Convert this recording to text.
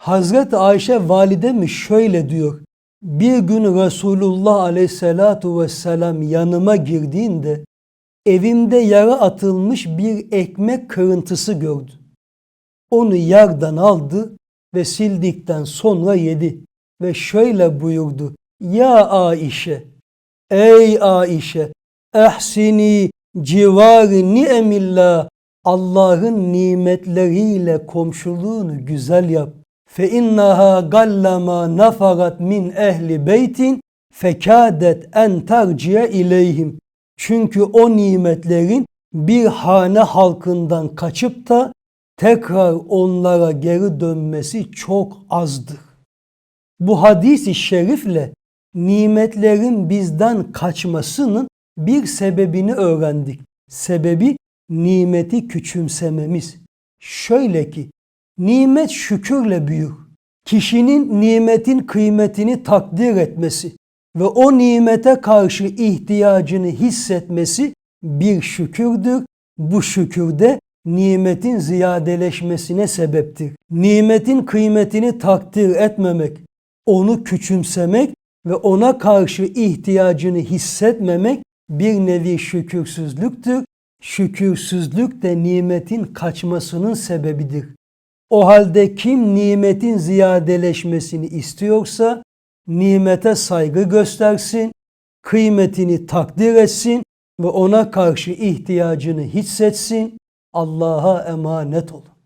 Hazreti Ayşe validemiz şöyle diyor. Bir gün Resulullah aleyhissalatu vesselam yanıma girdiğinde evimde yara atılmış bir ekmek kırıntısı gördü. Onu yerden aldı ve sildikten sonra yedi ve şöyle buyurdu. Ya Aişe, ey Aişe, ehsini civari ni'emillah, Allah'ın nimetleriyle komşuluğunu güzel yap. Fe innaha gallama nafarat min ehli beytin fekadet en terciye ileyhim. Çünkü o nimetlerin bir hane halkından kaçıp da tekrar onlara geri dönmesi çok azdır. Bu hadis-i şerifle nimetlerin bizden kaçmasının bir sebebini öğrendik. Sebebi nimeti küçümsememiz. Şöyle ki nimet şükürle büyür. Kişinin nimetin kıymetini takdir etmesi ve o nimete karşı ihtiyacını hissetmesi bir şükürdür. Bu şükürde nimetin ziyadeleşmesine sebeptir. Nimetin kıymetini takdir etmemek, onu küçümsemek ve ona karşı ihtiyacını hissetmemek bir nevi şükürsüzlüktür. Şükürsüzlük de nimetin kaçmasının sebebidir. O halde kim nimetin ziyadeleşmesini istiyorsa nimete saygı göstersin, kıymetini takdir etsin ve ona karşı ihtiyacını hissetsin. Allah'a emanet olun.